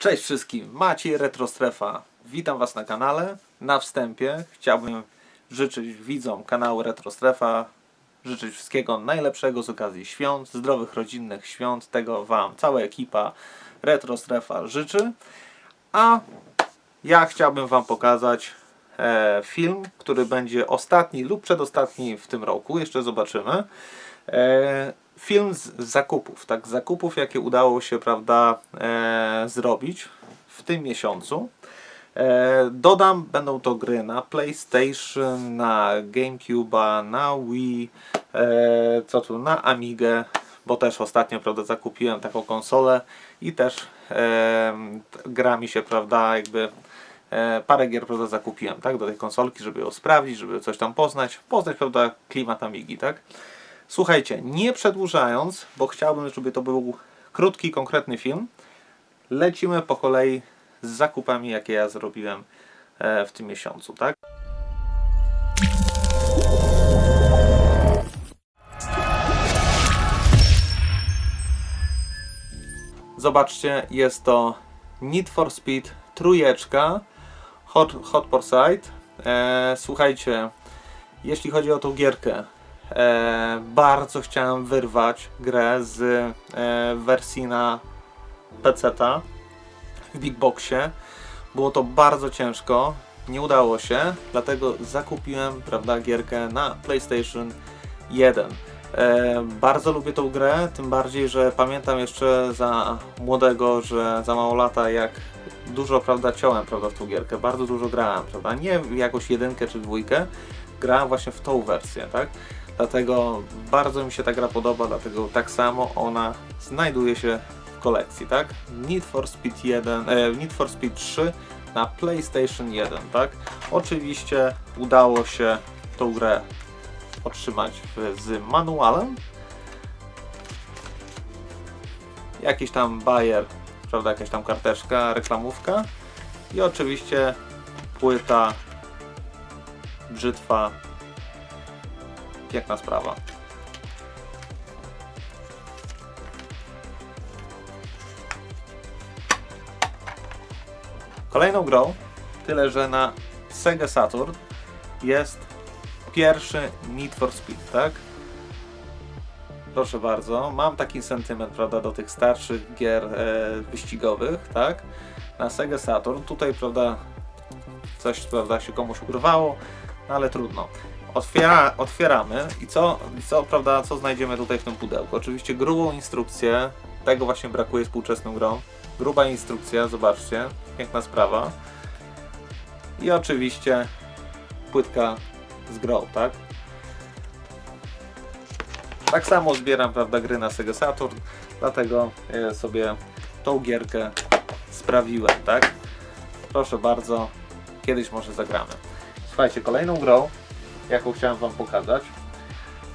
Cześć wszystkim, Maciej Retrostrefa. Witam Was na kanale. Na wstępie chciałbym życzyć widzom kanału Retrostrefa, życzyć wszystkiego najlepszego z okazji świąt, zdrowych rodzinnych świąt. Tego Wam cała ekipa Retrostrefa życzy. A ja chciałbym Wam pokazać e, film, który będzie ostatni lub przedostatni w tym roku. Jeszcze zobaczymy. E, film z, zakupów, tak, zakupów, jakie udało się, prawda, e, zrobić w tym miesiącu. E, dodam, będą to gry na PlayStation, na GameCube, na Wii, e, co tu, na Amigę, bo też ostatnio, prawda, zakupiłem taką konsolę i też e, gra mi się, prawda, jakby e, parę gier, prawda, zakupiłem, tak, do tej konsolki, żeby ją sprawdzić, żeby coś tam poznać, poznać, prawda, klimat Amigi, tak. Słuchajcie, nie przedłużając, bo chciałbym, żeby to był krótki, konkretny film, lecimy po kolei z zakupami, jakie ja zrobiłem e, w tym miesiącu, tak? Zobaczcie, jest to Need for Speed trójeczka Hot, Hot Pursuit. E, słuchajcie, jeśli chodzi o tą gierkę, e, bardzo chciałem wyrwać grę z e, wersji na PC-ta w Big Boxie. Było to bardzo ciężko, nie udało się, dlatego zakupiłem prawda, gierkę na PlayStation 1. E, bardzo lubię tą grę, tym bardziej, że pamiętam jeszcze za młodego, że za mało lata, jak dużo prawda, ciąłem prawda, w tą gierkę, bardzo dużo grałem, prawda? nie jakąś jedynkę czy dwójkę, grałem właśnie w tą wersję, tak? Dlatego bardzo mi się ta gra podoba, dlatego tak samo ona znajduje się w kolekcji, tak? Need for Speed 1, e, Need for Speed 3 na PlayStation 1, tak? Oczywiście udało się tą grę otrzymać z manualem. Jakiś tam bajer, prawda, jakaś tam karteczka, reklamówka i oczywiście płyta, brzytwa, piękna sprawa. Kolejną grą, tyle że na Sega Saturn jest pierwszy Need for Speed, tak? Proszę bardzo, mam taki sentyment, prawda, do tych starszych gier e, wyścigowych, tak? Na Sega Saturn, tutaj, prawda, coś, prawda, się komuś urwało, no ale trudno. Otwiera, otwieramy i co, co, prawda, co znajdziemy tutaj w tym pudełku? Oczywiście grubą instrukcję, tego właśnie brakuje współczesną grą. Gruba instrukcja, zobaczcie, piękna sprawa. I oczywiście płytka z grą, tak? Tak samo zbieram, prawda, gry na Sega Saturn, dlatego e, sobie tą gierkę sprawiłem, tak? Proszę bardzo, kiedyś może zagramy. Słuchajcie, kolejną grą, jaką chciałem Wam pokazać,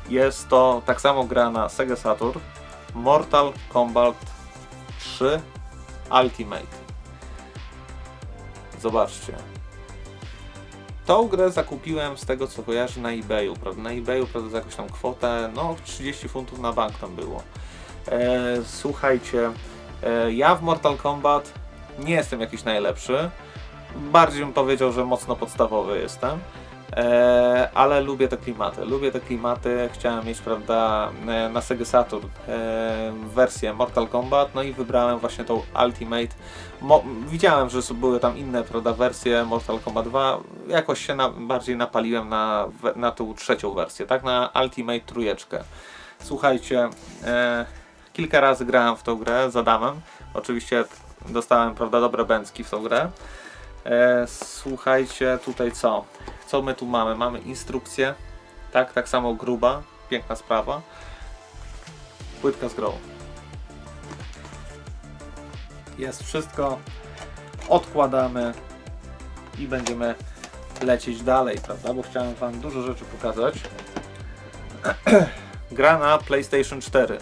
jest to tak samo gra na Sega Saturn, Mortal Kombat 3 Ultimate. Zobaczcie. Tą grę zakupiłem z tego co kojarzę na eBayu, prawda? Na eBayu prawda, za jakąś tam kwotę, no 30 funtów na bank tam było. E, słuchajcie, e, ja w Mortal Kombat nie jestem jakiś najlepszy. Bardziej bym powiedział, że mocno podstawowy jestem. E, ale lubię te klimaty. Lubię te klimaty. Chciałem mieć, prawda, e, na Sega Saturn e, wersję Mortal Kombat, no i wybrałem właśnie tą Ultimate. Mo, widziałem, że były tam inne, prawda, wersje Mortal Kombat 2. Jakoś się na, bardziej napaliłem na, na tą trzecią wersję, tak, na Ultimate trójeczkę. Słuchajcie, e, kilka razy grałem w tą grę z Adamem. Oczywiście dostałem, prawda, dobre bęcki w tą grę. E, słuchajcie, tutaj co? Co my tu mamy? Mamy instrukcję, tak, tak samo gruba, piękna sprawa. Płytka z grą. Jest wszystko. Odkładamy i będziemy lecieć dalej, prawda? Bo chciałem Wam dużo rzeczy pokazać. Gra na PlayStation 4.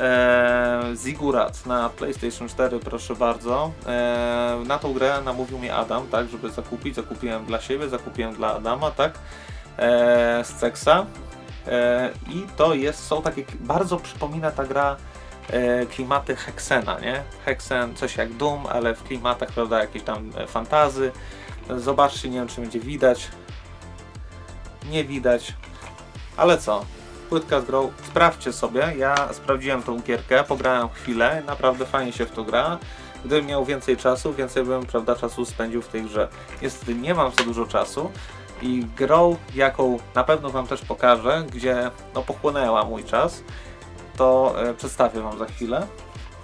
Eee, Zigurat na PlayStation 4, proszę bardzo. Eee, na tą grę namówił mnie Adam, tak, żeby zakupić. Zakupiłem dla siebie, zakupiłem dla Adama, tak, eee, z Cexa. Eee, I to jest, są takie, bardzo przypomina ta gra e, klimaty Hexena, nie? Hexen coś jak Doom, ale w klimatach, prawda, jakieś tam e, fantazy. Zobaczcie, nie wiem czy będzie widać. Nie widać. Ale co? Płytka z grą. Sprawdźcie sobie. Ja sprawdziłem tą gierkę, pograłem chwilę, naprawdę fajnie się w to gra. Gdybym miał więcej czasu, więcej bym, prawda, czasu spędził w tej grze. Niestety nie mam za dużo czasu i grą, jaką na pewno Wam też pokażę, gdzie no, pochłonęła mój czas, to e, przedstawię Wam za chwilę.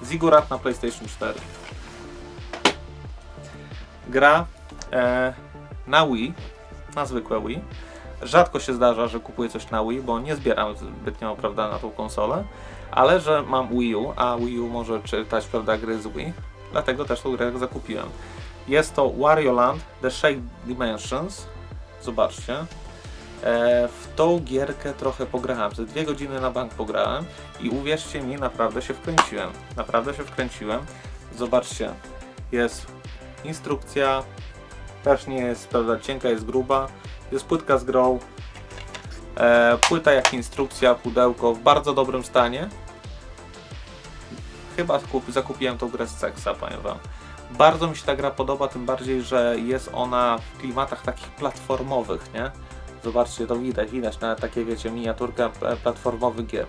Zigurat na PlayStation 4. Gra e, na Wii, na zwykłe Wii. Rzadko się zdarza, że kupuję coś na Wii, bo nie zbieram zbytnio prawda, na tą konsolę, ale że mam Wii U, a Wii U może czytać prawda, gry z Wii, dlatego też tą grę zakupiłem. Jest to Wario Land The Shake Dimensions. Zobaczcie. E, w tą gierkę trochę pograłem, ze dwie godziny na bank pograłem i uwierzcie mi, naprawdę się wkręciłem. Naprawdę się wkręciłem. Zobaczcie, jest instrukcja, też nie jest prawda, cienka, jest gruba. Jest płytka z grą. E, płyta jak instrukcja, pudełko w bardzo dobrym stanie. Chyba kup, zakupiłem tą grę z Sexa, powiem wam. Bardzo mi się ta gra podoba, tym bardziej, że jest ona w klimatach takich platformowych, nie? Zobaczcie, to widać, widać na takie, wiecie, miniaturka e, platformowych gier.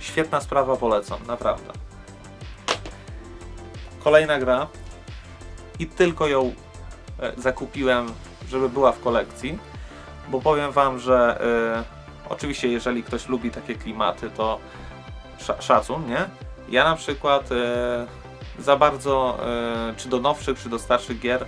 Świetna sprawa, polecam, naprawdę. Kolejna gra i tylko ją e, zakupiłem, żeby była w kolekcji, bo powiem Wam, że e, oczywiście jeżeli ktoś lubi takie klimaty, to sza- szacun, nie? Ja na przykład e, za bardzo, e, czy do nowszych, czy do starszych gier,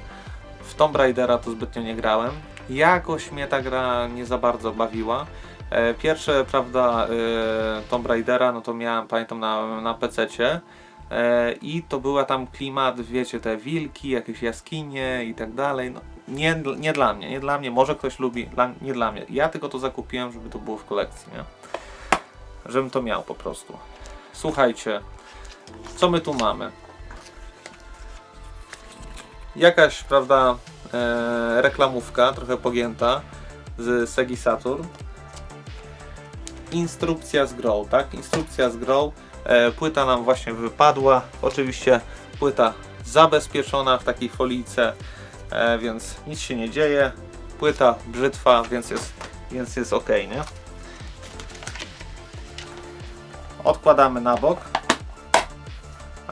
w Tomb Raidera to zbytnio nie grałem. Jakoś mnie ta gra nie za bardzo bawiła. E, Pierwsze, prawda, e, Tomb Raidera, no to miałem, pamiętam, na, na PC-cie. E, I to była tam klimat, wiecie, te wilki, jakieś jaskinie i tak dalej. No, nie, nie dla mnie, nie dla mnie. Może ktoś lubi, dla, nie dla mnie. Ja tylko to zakupiłem, żeby to było w kolekcji, nie? Żebym to miał po prostu. Słuchajcie, co my tu mamy? Jakaś, prawda, e, reklamówka, trochę pogięta z Segi Saturn. Instrukcja z grą, tak? Instrukcja z grą. E, płyta nam właśnie wypadła. Oczywiście płyta zabezpieczona w takiej folice, e, więc nic się nie dzieje. Płyta brzytwa, więc jest, więc jest ok, nie? Odkładamy na bok.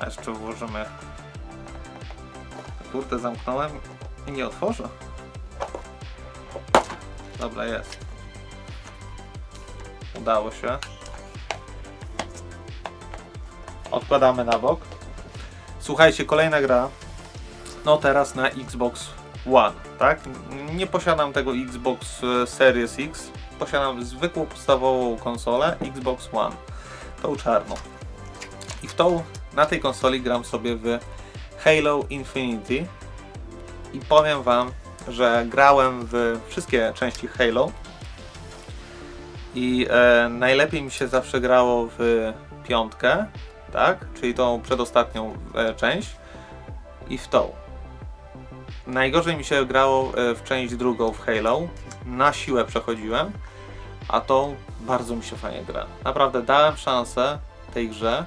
A jeszcze włożymy. Kurde, zamknąłem i nie otworzę. Dobra, jest. Udało się. Odkładamy na bok. Słuchajcie, kolejna gra. No teraz na Xbox One, tak? Nie posiadam tego Xbox e, Series X. Posiadam zwykłą podstawową konsolę Xbox One. Tą czarną. I w tą, na tej konsoli gram sobie w Halo Infinity. I powiem wam, że grałem w wszystkie części Halo. I e, najlepiej mi się zawsze grało w piątkę, tak? Czyli tą przedostatnią e, część. I w tą. Najgorzej mi się grało e, w część drugą w Halo. Na siłę przechodziłem. A tą bardzo mi się fajnie gra. Naprawdę dałem szansę tej grze.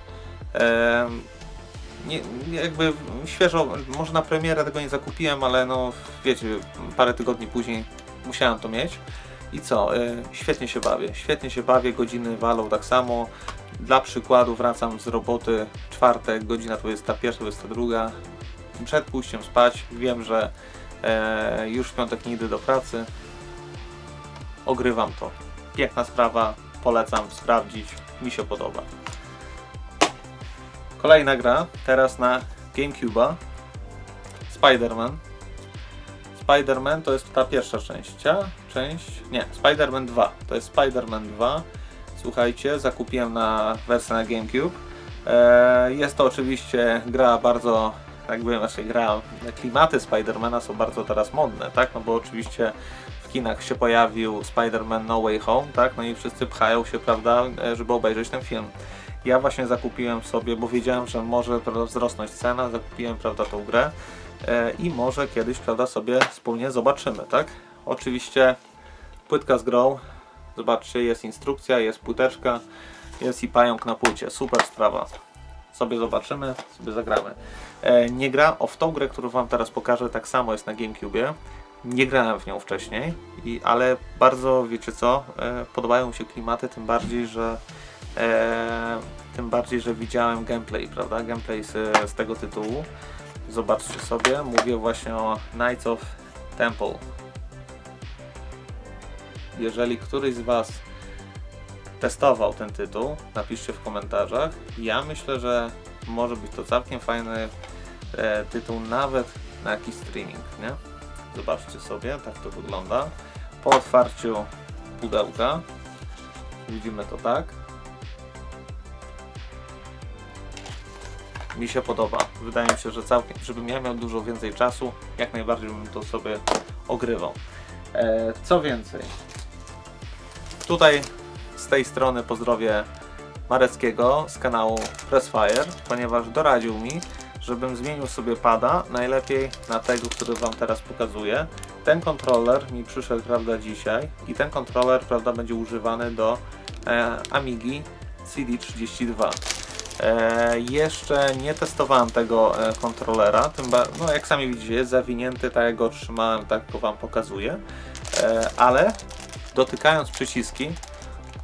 Nie, jakby świeżo, może na premierę tego nie zakupiłem, ale no wiecie, parę tygodni później musiałem to mieć. I co? Y, świetnie się bawię. Świetnie się bawię, godziny walą tak samo. Dla przykładu wracam z roboty czwartek, godzina 21-22. Przed pójściem spać wiem, że e, już w piątek nie idę do pracy. Ogrywam to. Piękna sprawa, polecam sprawdzić, mi się podoba. Kolejna gra, teraz na GameCube'a. Spider-Man. Spider-Man to jest ta pierwsza część. a? Część? Nie, Spider-Man 2. To jest Spider-Man 2. Słuchajcie, zakupiłem na wersję na GameCube. E, jest to oczywiście gra bardzo, jakby znaczy gra, klimaty Spidermana są bardzo teraz modne, tak? No bo oczywiście w kinach się pojawił Spider-Man No Way Home, tak? No i wszyscy pchają się, prawda, e, żeby obejrzeć ten film. Ja właśnie zakupiłem sobie, bo wiedziałem, że może prawda, wzrosnąć cena, zakupiłem prawda, tą grę e, i może kiedyś prawda, sobie wspólnie zobaczymy, tak? Oczywiście płytka z grą, zobaczcie, jest instrukcja, jest płyteczka, jest i pająk na płycie, super sprawa. Sobie zobaczymy, sobie zagramy. E, nie gra, o w tą grę, którą Wam teraz pokażę, tak samo jest na GameCube. Nie grałem w nią wcześniej, i, ale bardzo, wiecie co, e, podobają mi się klimaty, tym bardziej, że e, tym bardziej, że widziałem gameplay, prawda? Gameplay z, z tego tytułu. Zobaczcie sobie, mówię właśnie o Knights of Temple. Jeżeli któryś z Was testował ten tytuł, napiszcie w komentarzach. Ja myślę, że może być to całkiem fajny e, tytuł nawet na jakiś streaming, nie? Zobaczcie sobie, tak to wygląda. Po otwarciu pudełka widzimy to tak. Mi się podoba. Wydaje mi się, że całkiem, żebym ja miał dużo więcej czasu, jak najbardziej bym to sobie ogrywał. E, co więcej, tutaj z tej strony pozdrowię Mareckiego z kanału Pressfire, ponieważ doradził mi, żebym zmienił sobie pada, najlepiej na tego, który Wam teraz pokazuję. Ten kontroler mi przyszedł, prawda, dzisiaj i ten kontroler, prawda, będzie używany do e, Amigi CD32. E, jeszcze nie testowałem tego e, kontrolera, tym no jak sami widzicie jest zawinięty, tak jak go trzymałem, tak go Wam pokazuję, e, ale dotykając przyciski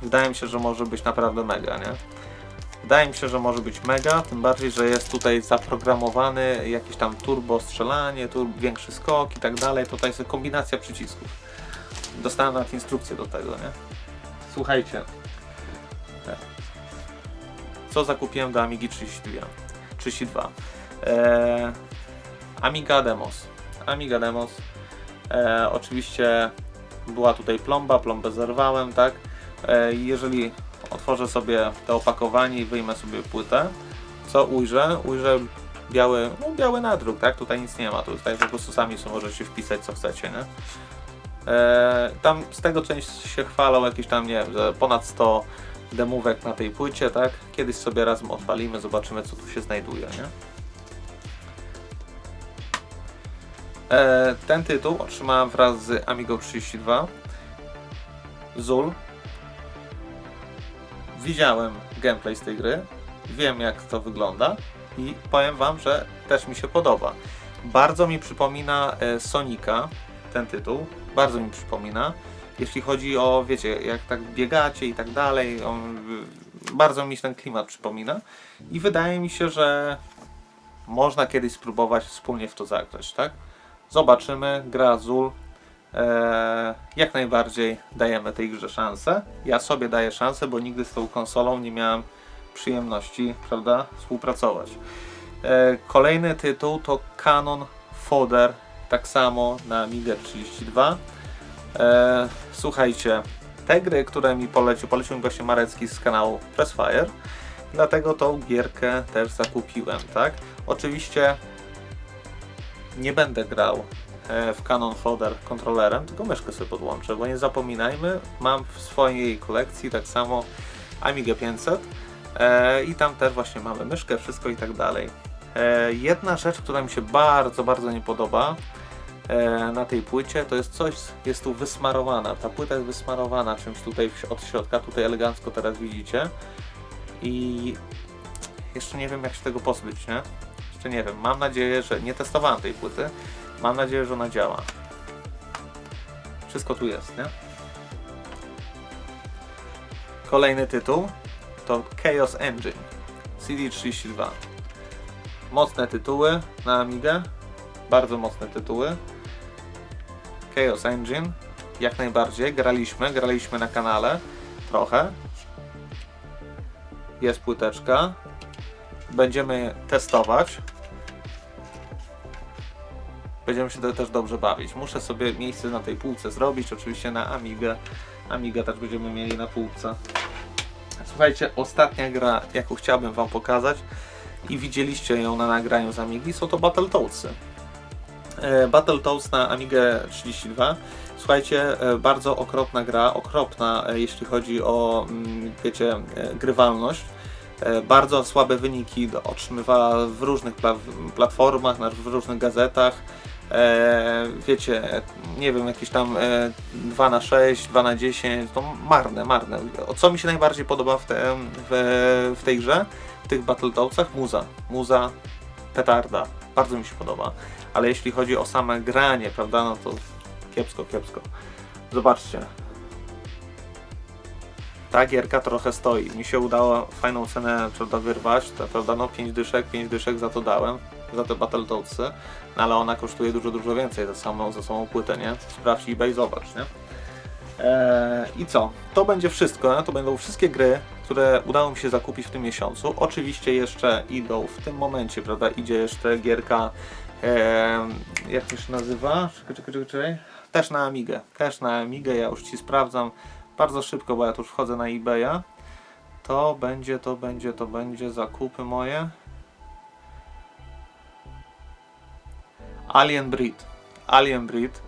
wydaje mi się, że może być naprawdę mega, nie? Wydaje mi się, że może być mega, tym bardziej, że jest tutaj zaprogramowany jakiś tam turbo strzelanie, tur większy skok i tak dalej. Tutaj jest kombinacja przycisków. Dostałem nawet instrukcję do tego, nie? Słuchajcie. Co zakupiłem do Amigi 32? 32. Eee, Amiga Demos. Amiga Demos. Eee, oczywiście była tutaj plomba, plombę zerwałem, tak? Eee, jeżeli otworzę sobie to opakowanie i wyjmę sobie płytę, co ujrzę? Ujrzę biały, no biały nadruk, tak? Tutaj nic nie ma, tutaj po prostu sami sobie możecie wpisać co chcecie, nie? Eee, tam z tego część się chwalą jakieś tam, nie wiem, ponad 100 demówek na tej płycie, tak? Kiedyś sobie razem odpalimy, zobaczymy co tu się znajduje, nie? Eee, ten tytuł otrzymałem wraz z Amigo 32 Zul widziałem gameplay z tej gry, wiem jak to wygląda i powiem Wam, że też mi się podoba. Bardzo mi przypomina e, Sonika ten tytuł, bardzo mi przypomina. Jeśli chodzi o, wiecie, jak tak biegacie i tak dalej, on, bardzo mi się ten klimat przypomina i wydaje mi się, że można kiedyś spróbować wspólnie w to zagrać, tak? Zobaczymy, gra Azul, jak najbardziej dajemy tej grze szansę. Ja sobie daję szansę, bo nigdy z tą konsolą nie miałem przyjemności, prawda, współpracować. Eee, kolejny tytuł to Canon Fodder, tak samo na Amiga 32. Eee, słuchajcie, te gry, które mi polecił, polecił mi właśnie Marecki z kanału Pressfire, dlatego tą gierkę też zakupiłem, tak? Oczywiście nie będę grał e, w Canon Fodder kontrolerem, tylko myszkę sobie podłączę, bo nie zapominajmy, mam w swojej kolekcji tak samo Amiga 500 e, i tam też właśnie mamy myszkę, wszystko i tak dalej. E, Jedna rzecz, która mi się bardzo, bardzo nie podoba e, na tej płycie, to jest coś, jest tu wysmarowana. Ta płyta jest wysmarowana czymś tutaj od środka, tutaj elegancko teraz widzicie. I jeszcze nie wiem jak się tego pozbyć, nie? Jeszcze nie wiem. Mam nadzieję, że nie testowałem tej płyty. Mam nadzieję, że ona działa. Wszystko tu jest, nie? Kolejny tytuł to Chaos Engine CD32. Mocne tytuły na Amigę. Bardzo mocne tytuły. Chaos Engine. Jak najbardziej. Graliśmy, graliśmy na kanale. Trochę. Jest płyteczka. Będziemy testować. Będziemy się te- też dobrze bawić. Muszę sobie miejsce na tej półce zrobić, oczywiście na Amigę. Amiga też będziemy mieli na półce. Słuchajcie, ostatnia gra, jaką chciałbym Wam pokazać i widzieliście ją na nagraniu z Amigi, są to Battletoadsy. E, Battletoads na Amigę 32. Słuchajcie, e, bardzo okropna gra, okropna e, jeśli chodzi o, mm, wiecie, grywalność. Bardzo słabe wyniki otrzymywała w różnych pla- platformach, w różnych gazetach. E, wiecie, nie wiem, jakieś tam e, 2 na 6 2 na 10 to marne, marne. O co mi się najbardziej podoba w, te, w, w tej grze, w tych Battletoadsach? Muza. Muza, petarda. Bardzo mi się podoba. Ale jeśli chodzi o same granie, prawda, no to kiepsko, kiepsko. Zobaczcie. Ta gierka trochę stoi. Mi się udało fajną cenę prawda, wyrwać. Prawda, no 5 dyszek, 5 dyszek za to dałem. Za te Battletoadsy. No ale ona kosztuje dużo, dużo więcej za samą, za samą płytę, nie? Sprawdź eBay, zobacz, nie? Eee, I co? To będzie wszystko. To będą wszystkie gry, które udało mi się zakupić w tym miesiącu. Oczywiście jeszcze idą w tym momencie, prawda? Idzie jeszcze gierka. eee, jak to się nazywa? Czekaj, czekaj, czekaj, czekaj. Też na Amigę. Też na Amigę. Ja już ci sprawdzam bardzo szybko, bo ja tu już wchodzę na eBaya. To będzie, to będzie, to będzie zakupy moje. Alien Breed. Alien Breed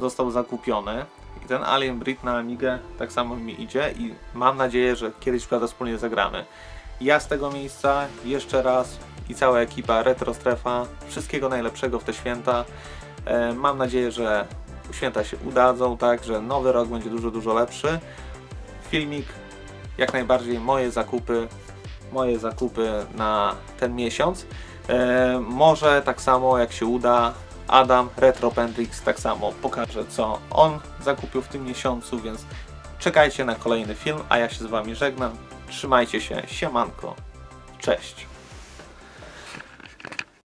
został zakupiony i ten Alien Breed na Amigę tak samo mi idzie i mam nadzieję, że kiedyś prawda wspólnie zagramy. Ja z tego miejsca jeszcze raz i cała ekipa Retro Strefa wszystkiego najlepszego w te święta. E, mam nadzieję, że święta się udadzą, tak, że nowy rok będzie dużo, dużo lepszy. Filmik jak najbardziej moje zakupy, moje zakupy na ten miesiąc. E, może tak samo jak się uda, Adam Retropendrix tak samo pokaże co on zakupił w tym miesiącu, więc czekajcie na kolejny film, a ja się z Wami żegnam. Trzymajcie się, siemanko, cześć.